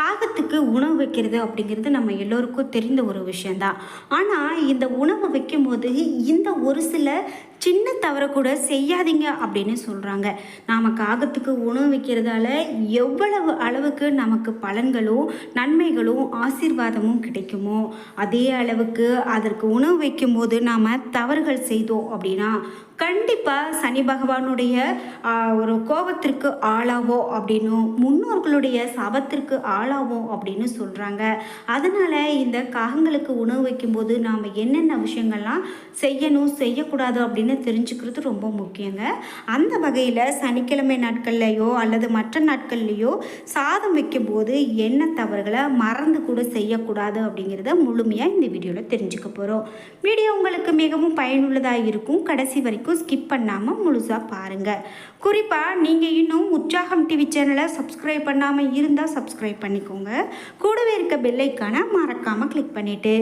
காகத்துக்கு உணவு வைக்கிறது அப்படிங்கிறது நம்ம எல்லோருக்கும் தெரிந்த ஒரு விஷயந்தான் ஆனால் இந்த உணவு வைக்கும்போது இந்த ஒரு சில சின்ன தவறை கூட செய்யாதீங்க அப்படின்னு சொல்கிறாங்க நாம் காகத்துக்கு உணவு வைக்கிறதால எவ்வளவு அளவுக்கு நமக்கு பலன்களும் நன்மைகளும் ஆசீர்வாதமும் கிடைக்குமோ அதே அளவுக்கு அதற்கு உணவு வைக்கும்போது நாம் தவறுகள் செய்தோம் அப்படின்னா கண்டிப்பாக சனி பகவானுடைய ஒரு கோபத்திற்கு ஆளாவோ அப்படின்னும் முன்னோர்களுடைய சாபத்திற்கு ஆளாவோம் அப்படின்னு சொல்கிறாங்க அதனால் இந்த காகங்களுக்கு உணவு வைக்கும்போது நாம் என்னென்ன விஷயங்கள்லாம் செய்யணும் செய்யக்கூடாது அப்படின்னு தெரிஞ்சுக்கிறது ரொம்ப முக்கியங்க. அந்த வகையில் சனிக்கிழமை நாட்கள்லையோ அல்லது மற்ற நாட்கள்லையோ சாதம் வைக்கும்போது என்ன தவறுகளை மறந்து கூட செய்யக்கூடாது அப்படிங்கிறத முழுமையாக இந்த வீடியோவில் தெரிஞ்சுக்க போகிறோம் வீடியோ உங்களுக்கு மிகவும் பயனுள்ளதாக இருக்கும். கடைசி வரைக்கும் ஸ்கிப் பண்ணாமல் முழுசாக பாருங்கள் குறிப்பாக நீங்கள் இன்னும் உற்சாகம் டிவி சேனலை சப்ஸ்கிரைப் பண்ணாமல் இருந்தால் சப்ஸ்கிரைப் பண்ணிக்கோங்க. கூடவே இருக்க பெல்லைக்கான மறக்காமல் கிளிக் பண்ணிவிட்டு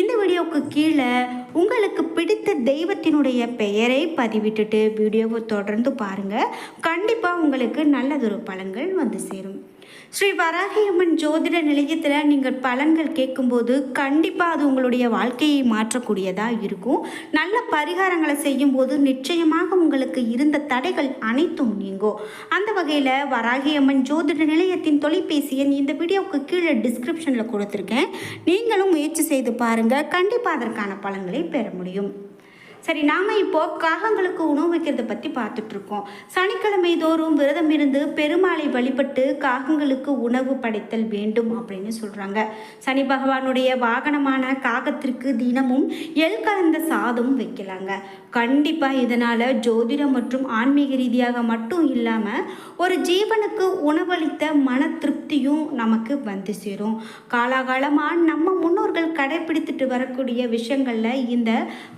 இந்த வீடியோவுக்கு கீழே உங்களுக்கு பிடித்த தெய்வத்தினுடைய பெயரை பதிவிட்டுட்டு வீடியோவை தொடர்ந்து பாருங்கள் கண்டிப்பாக உங்களுக்கு நல்லதொரு பலன்கள் வந்து சேரும். ஸ்ரீ வராகியம்மன் ஜோதிட நிலையத்தில் நீங்கள் பலன்கள் கேட்கும்போது கண்டிப்பாக அது உங்களுடைய வாழ்க்கையை மாற்றக்கூடியதாக இருக்கும். நல்ல பரிகாரங்களை செய்யும்போது நிச்சயமாக உங்களுக்கு இருந்த தடைகள் அனைத்தும் நீங்கும் அந்த வகையில் வராகியம்மன் ஜோதிட நிலையத்தின் தொலைபேசி எண் இந்த வீடியோவுக்கு கீழே டிஸ்கிரிப்ஷனில் கொடுத்துருக்கேன். நீங்களும் முயற்சி செய்து பாருங்கள் கண்டிப்பாக அதற்கான பலன்களை பெற முடியும். சரி நாம் இப்போ காகங்களுக்கு உணவு வைக்கிறத பற்றி பார்த்துட்ருக்கோம். சனிக்கிழமை தோறும் விரதம் இருந்து பெருமாளை வழிபட்டு காகங்களுக்கு உணவு படைத்தல் வேண்டும் அப்படின்னு சொல்கிறாங்க சனி பகவானுடைய வாகனமான காகத்திற்கு தினமும் எல் கலந்த சாதம் வைக்கலாங்க. கண்டிப்பாக இதனால் ஜோதிடம் மற்றும் ஆன்மீக ரீதியாக மட்டும் இல்லாமல் ஒரு ஜீவனுக்கு உணவளித்த மன திருப்தியும் நமக்கு வந்து சேரும். காலாகாலமாக நம்ம முன்னோர்கள் கடைபிடித்துட்டு வரக்கூடிய விஷயங்களில் இந்த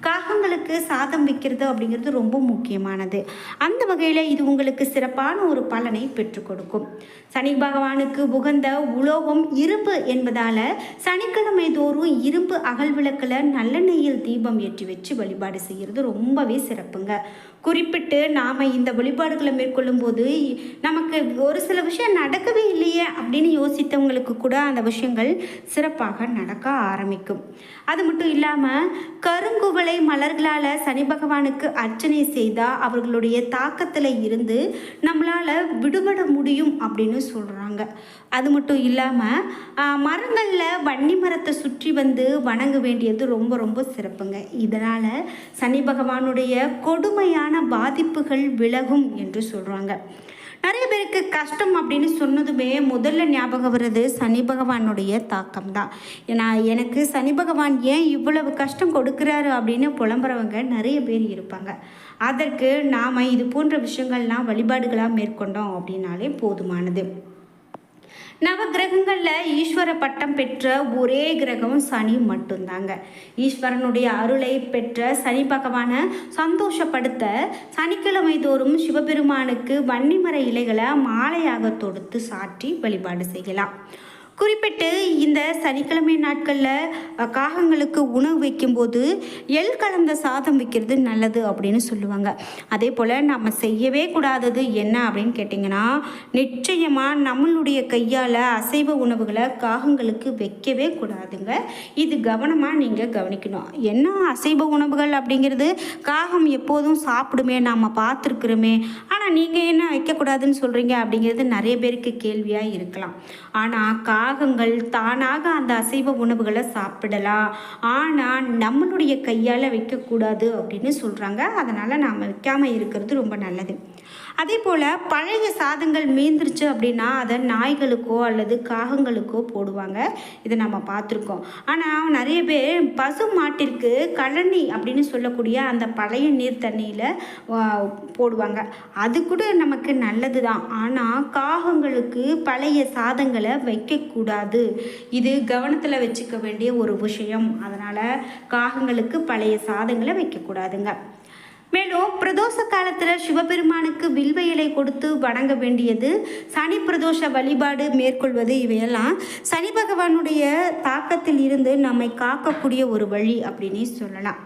காகங்களுக்கு சாதம் வைக்கிறது அப்படிங்கிறது ரொம்ப முக்கியமானது. அந்த வகையில் இது உங்களுக்கு சிறப்பான ஒரு பலனை பெற்றுக் கொடுக்கும். சனி பகவானுக்கு உகந்த உலோகம் இரும்பு என்பதால் சனிக்கிழமை தோறும் இரும்பு அகல் விளக்கில் நல்லெண்ணெயில் தீபம் ஏற்றி வச்சு வழிபாடு செய்கிறது ரொம்பவே சிறப்புங்க. குறிப்பிட்டு நாம் இந்த வழிபாடுகளை மேற்கொள்ளும் போது நமக்கு ஒரு சில விஷயம் நடக்கவே இல்லையே அப்படின்னு யோசித்தவங்களுக்கு கூட அந்த விஷயங்கள் சிறப்பாக நடக்க ஆரம்பிக்கும். அது மட்டும் இல்லாமல் கருங்குவளை மலர்களால் சனி பகவானுக்கு அர்ச்சனை செய்தால் அவர்களுடைய தாக்கத்தில் இருந்து நம்மளால் விடுபட முடியும் அப்படின்னு சொல்கிறாங்க அது மட்டும் இல்லாமல் மரங்களில் வன்னி மரத்தை சுற்றி வந்து வணங்க வேண்டியது ரொம்ப ரொம்ப சிறப்புங்க. இதனால் சனி பகவானுடைய கொடுமையான பாதிப்புகள் விலகும் என்று சொல்கிறாங்க நிறைய பேருக்கு கஷ்டம் அப்படின்னு சொன்னதுமே முதல்ல ஞாபகம் வர்றது சனி பகவானுடைய தாக்கம் தான் ஏன்னா எனக்கு சனி பகவான் ஏன் இவ்வளவு கஷ்டம் கொடுக்குறாரு அப்படின்னு புலம்புறவங்க நிறைய பேர் இருப்பாங்க. அதற்கு நாம் இது போன்ற விஷயங்கள்லாம் வழிபாடுகளாக மேற்கொண்டோம் அப்படின்னாலே போதுமானது. நவ கிரகங்களில் ஈஸ்வர பட்டம் பெற்ற ஒரே கிரகம் சனி மட்டும்தாங்க. ஈஸ்வரனுடைய அருளை பெற்ற சனி பகவானை சந்தோஷப்படுத்த சனிக்கிழமை தோறும் சிவபெருமானுக்கு வன்னிமர இலைகளை மாலையாக தொடுத்து சாற்றி வழிபாடு செய்யலாம். குறிப்பிட்டு இந்த சனிக்கிழமை நாட்களில் காகங்களுக்கு உணவு வைக்கும்போது எள் கலந்த சாதம் வைக்கிறது நல்லது அப்படின்னு சொல்லுவாங்க. அதே போல் நம்ம செய்யவே கூடாதது என்ன அப்படின்னு கேட்டிங்கன்னா நிச்சயமாக நம்மளுடைய கையால் அசைவ உணவுகளை காகங்களுக்கு வைக்கவே கூடாதுங்க. இது கவனமாக நீங்கள் கவனிக்கணும். என்ன அசைவ உணவுகள் அப்படிங்கிறது? காகம் எப்போதும் சாப்பிடுமே நாம் பார்த்துருக்குறோமே. ஆனால் நீங்கள் என்ன வைக்கக்கூடாதுன்னு சொல்கிறீங்க அப்படிங்கிறது நிறைய பேருக்கு கேள்வியாக இருக்கலாம். ஆனால் பாகங்கள் தானாக அந்த அசைவ உணவுகளை சாப்பிடலாம். ஆனால் நம்மளுடைய கையால் வைக்கக்கூடாது அப்படின்னு சொல்கிறாங்க அதனால் நாம் வைக்காமல் இருக்கிறது ரொம்ப நல்லது. அதே போல் பழைய சாதங்கள் மீந்துருச்சு அப்படின்னா அதை நாய்களுக்கோ அல்லது காகங்களுக்கோ போடுவாங்க. இதை நம்ம பார்த்துருக்கோம். ஆனால் நிறைய பேர் பசு மாட்டிற்கு கழனி அப்படின்னு சொல்லக்கூடிய அந்த பழைய நீர் தண்ணியில் போடுவாங்க. அது கூட நமக்கு நல்லது தான் ஆனால் காகங்களுக்கு பழைய சாதங்களை வைக்கக்கூடாது. இது கவனத்தில் வச்சுக்க வேண்டிய ஒரு விஷயம். அதனால் காகங்களுக்கு பழைய சாதங்களை வைக்கக்கூடாதுங்க. மேலும் பிரதோஷ காலத்தில் சிவபெருமானுக்கு வில்வ இலை கொடுத்து வணங்க வேண்டியது சனி பிரதோஷ வழிபாடு மேற்கொள்வது இவையெல்லாம். சனி பகவானுடைய தாக்கத்தில் இருந்து நம்மை காக்கக்கூடிய ஒரு வழி அப்படின்னே சொல்லலாம்.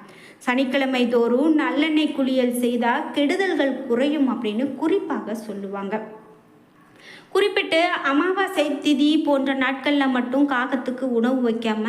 சனிக்கிழமை தோறும் நல்லெண்ணெய் குளியல் செய்தால் கெடுதல்கள் குறையும் அப்படின்னு குறிப்பாக சொல்லுவாங்க. குறிப்பிட்டு அமாவாசை திதி போன்ற நாட்களில் மட்டும் காகத்துக்கு உணவு வைக்காம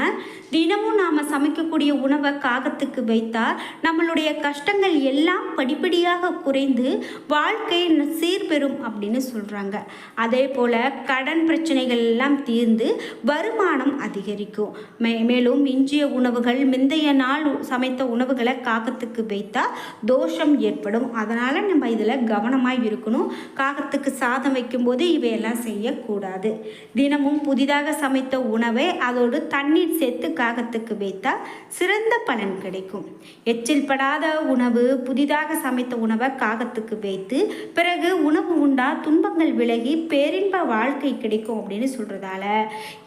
தினமும் நாம் சமைக்கக்கூடிய உணவை காகத்துக்கு வைத்தா நம்மளுடைய கஷ்டங்கள் எல்லாம் படிப்படியாக குறைந்து வாழ்க்கை சீர் சீர்பெறும் அப்படின்னு சொல்கிறாங்க அதே போல் கடன் பிரச்சனைகள் எல்லாம் தீர்ந்து வருமானம் அதிகரிக்கும். மே மேலும் இஞ்சிய உணவுகள் முந்தைய நாள் சமைத்த உணவுகளை காகத்துக்கு வைத்தா தோஷம் ஏற்படும். அதனால் நம்ம இதில் கவனமாக இருக்கணும். காகத்துக்கு சாதம் வைக்கும்போது இவையெல்லாம் செய்யக்கூடாது. தினமும் புதிதாக சமைத்த உணவை அதோடு தண்ணீர் சேர்த்து காகத்துக்கு வைத்தால் சிறந்த பலன் கிடைக்கும். எச்சில் படாத உணவு புதிதாக சமைத்த உணவை காகத்துக்கு வைத்து பிறகு உணவு உண்டா துன்பங்கள் விலகி பேரின்ப வாழ்க்கை கிடைக்கும் அப்படின்னு சொல்கிறதால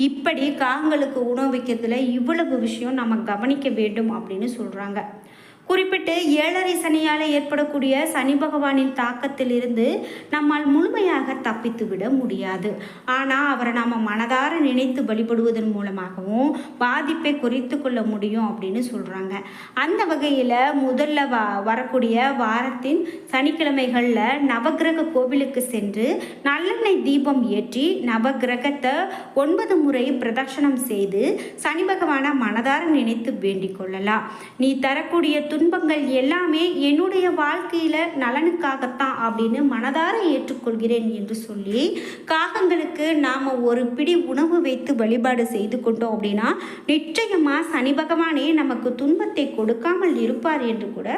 இப்படி காகங்களுக்கு உணவு வைக்கிறதுல இவ்வளவு விஷயம் நம்ம கவனிக்க வேண்டும் அப்படின்னு சொல்கிறாங்க குறிப்பிட்டு ஏழரை சனியால் ஏற்படக்கூடிய சனி பகவானின் தாக்கத்திலிருந்து நம்மால் முழுமையாக தப்பித்து விட முடியாது. ஆனால் அவரை நாம் மனதார நினைத்து வழிபடுவதன் மூலமாகவும் பாதிப்பை குறைத்து கொள்ள முடியும் அப்படின்னு சொல்கிறாங்க அந்த வகையில் முதல்ல வ வரக்கூடிய வாரத்தின் சனிக்கிழமைகளில் நவக்கிரக கோவிலுக்கு சென்று நல்லெண்ணெய் தீபம் ஏற்றி நவக்கிரகத்தை ஒன்பது முறை பிரதட்சணம் செய்து சனி பகவானை மனதார நினைத்து வேண்டிக் கொள்ளலாம். நீ தரக்கூடிய துன்பங்கள் எல்லாமே என்னுடைய வாழ்க்கையில் நலனுக்காகத்தான் அப்படின்னு மனதார ஏற்றுக்கொள்கிறேன் என்று சொல்லி காகங்களுக்கு நாம் ஒரு பிடி உணவு வைத்து வழிபாடு செய்து கொண்டோம் அப்படின்னா நிச்சயமாக சனி பகவானே நமக்கு துன்பத்தை கொடுக்காமல் இருப்பார் என்று கூட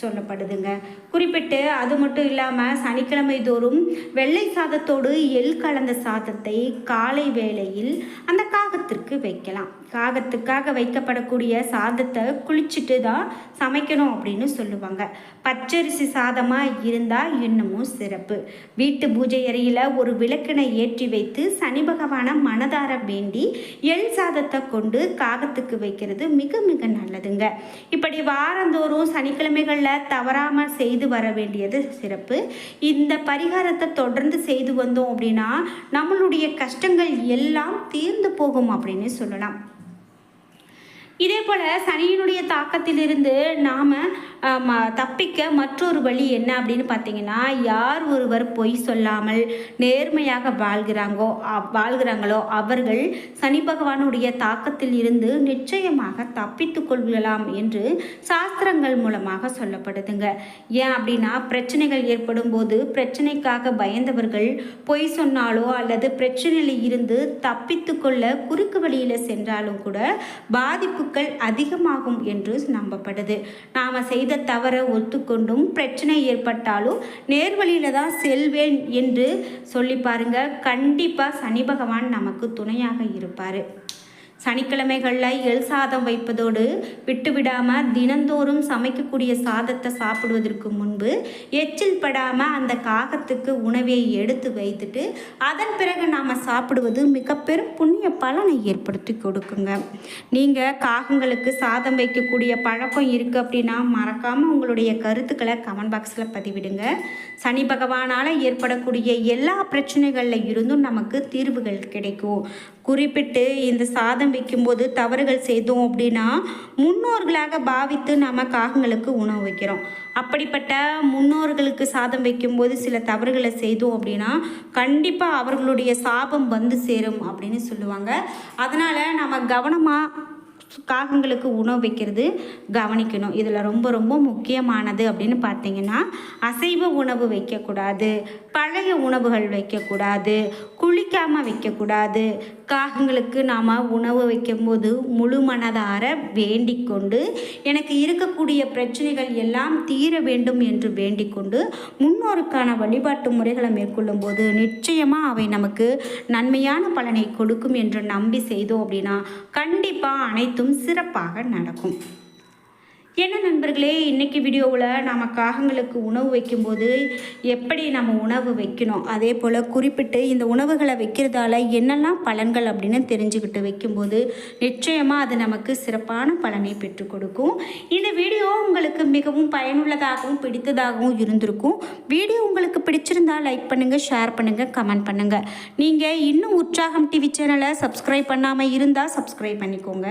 சொல்லப்படுதுங்க. குறிப்பிட்டு அது மட்டும் இல்லாமல் சனிக்கிழமை தோறும் வெள்ளை சாதத்தோடு எள் கலந்த சாதத்தை காலை வேளையில் அந்த காகத்திற்கு வைக்கலாம். காகத்துக்காக வைக்கப்படக்கூடிய சாதத்தை குளிச்சுட்டு தான் சமைக்கணும் அப்படின்னு சொல்லுவாங்க. பச்சரிசி சாதமாக இருந்தால் இன்னமும் சிறப்பு. வீட்டு பூஜை அறையில் ஒரு விளக்கினை ஏற்றி வைத்து சனி பகவான மனதார வேண்டி எள் சாதத்தை கொண்டு காகத்துக்கு வைக்கிறது மிக மிக நல்லதுங்க. இப்படி வாரந்தோறும் சனிக்கிழமைகளில் தவறாமல் செய்து வர வேண்டியது சிறப்பு. இந்த பரிகாரத்தை தொடர்ந்து செய்து வந்தோம் அப்படின்னா நம்மளுடைய கஷ்டங்கள் எல்லாம் தீர்ந்து போகும் அப்படின்னு சொல்லலாம். இதே போல் சனியினுடைய தாக்கத்திலிருந்து நாம் தப்பிக்க மற்றொரு வழி என்ன அப்படின்னு பார்த்தீங்கன்னா யார் ஒருவர் பொய் சொல்லாமல் நேர்மையாக வாழ்கிறாங்கோ வாழ்கிறாங்களோ அவர்கள் சனி பகவானுடைய தாக்கத்தில் இருந்து நிச்சயமாக தப்பித்து கொள்ளலாம் என்று சாஸ்திரங்கள் மூலமாக சொல்லப்படுதுங்க. ஏன் அப்படின்னா பிரச்சனைகள் ஏற்படும் போது பிரச்சனைக்காக பயந்தவர்கள் பொய் சொன்னாலோ அல்லது பிரச்சனையில் இருந்து தப்பித்து கொள்ள குறுக்கு வழியில் சென்றாலும் கூட பாதிப்பு பாதிப்புகள் அதிகமாகும் என்று நம்பப்படுது. நாம் செய்த தவறை ஒத்துக்கொண்டும் பிரச்சனை ஏற்பட்டாலும் நேர்வழியில தான் செல்வேன் என்று சொல்லி பாருங்க. கண்டிப்பாக சனி பகவான் நமக்கு துணையாக இருப்பார். சனிக்கிழமைகளில் எள் சாதம் வைப்பதோடு விட்டுவிடாமல் தினந்தோறும் சமைக்கக்கூடிய சாதத்தை சாப்பிடுவதற்கு முன்பு எச்சில் படாமல் அந்த காகத்துக்கு உணவை எடுத்து வைத்துட்டு அதன் பிறகு நாம் சாப்பிடுவது மிக பெரும் புண்ணிய பலனை ஏற்படுத்தி கொடுக்குங்க. நீங்கள் காகங்களுக்கு சாதம் வைக்கக்கூடிய பழக்கம் இருக்குது அப்படின்னா மறக்காமல் உங்களுடைய கருத்துக்களை கமெண்ட் பாக்ஸில் பதிவிடுங்க. சனி பகவானால் ஏற்படக்கூடிய எல்லா பிரச்சனைகளில் இருந்தும் நமக்கு தீர்வுகள் கிடைக்கும். குறிப்பிட்டு இந்த சாதம் வைக்கும்போது தவறுகள் செய்தோம் அப்படின்னா முன்னோர்களாக பாவித்து நாம் காகங்களுக்கு உணவு வைக்கிறோம். அப்படிப்பட்ட முன்னோர்களுக்கு சாதம் வைக்கும்போது சில தவறுகளை செய்தோம் அப்படின்னா கண்டிப்பாக அவர்களுடைய சாபம் வந்து சேரும் அப்படின்னு சொல்லுவாங்க. அதனால் நம்ம கவனமாக காகங்களுக்கு உணவு வைக்கிறது கவனிக்கணும். இதில் ரொம்ப ரொம்ப முக்கியமானது அப்படின்னு பார்த்தீங்கன்னா அசைவ உணவு வைக்கக்கூடாது பழைய உணவுகள் வைக்கக்கூடாது குளிக்காமல் வைக்கக்கூடாது காகங்களுக்கு நாம் உணவு வைக்கும்போது முழு மனதார வேண்டிக் கொண்டு எனக்கு இருக்கக்கூடிய பிரச்சனைகள் எல்லாம் தீர வேண்டும் என்று வேண்டிக் கொண்டு முன்னோருக்கான வழிபாட்டு முறைகளை மேற்கொள்ளும் போது நிச்சயமாக அவை நமக்கு நன்மையான பலனை கொடுக்கும் என்று நம்பி செய்தோம் அப்படின்னா கண்டிப்பாக அனைத்தும் சிறப்பாக நடக்கும். என்ன நண்பர்களே இன்றைக்கி வீடியோவில் நாம் காகங்களுக்கு உணவு வைக்கும்போது எப்படி நம்ம உணவு வைக்கணும்? அதே போல் குறிப்பிட்டு இந்த உணவுகளை வைக்கிறதால என்னெல்லாம் பலன்கள் அப்படின்னு தெரிஞ்சுக்கிட்டு வைக்கும்போது நிச்சயமாக அது நமக்கு சிறப்பான பலனை பெற்றுக் கொடுக்கும். இந்த வீடியோ உங்களுக்கு மிகவும் பயனுள்ளதாகவும் பிடித்ததாகவும் இருந்திருக்கும். வீடியோ உங்களுக்கு பிடிச்சிருந்தால் லைக் பண்ணுங்கள் ஷேர் பண்ணுங்கள் கமெண்ட் பண்ணுங்கள் நீங்கள் இன்னும் உற்சாகம் டிவி சேனலை சப்ஸ்கிரைப் பண்ணாமல் இருந்தால் சப்ஸ்கிரைப் பண்ணிக்கோங்க.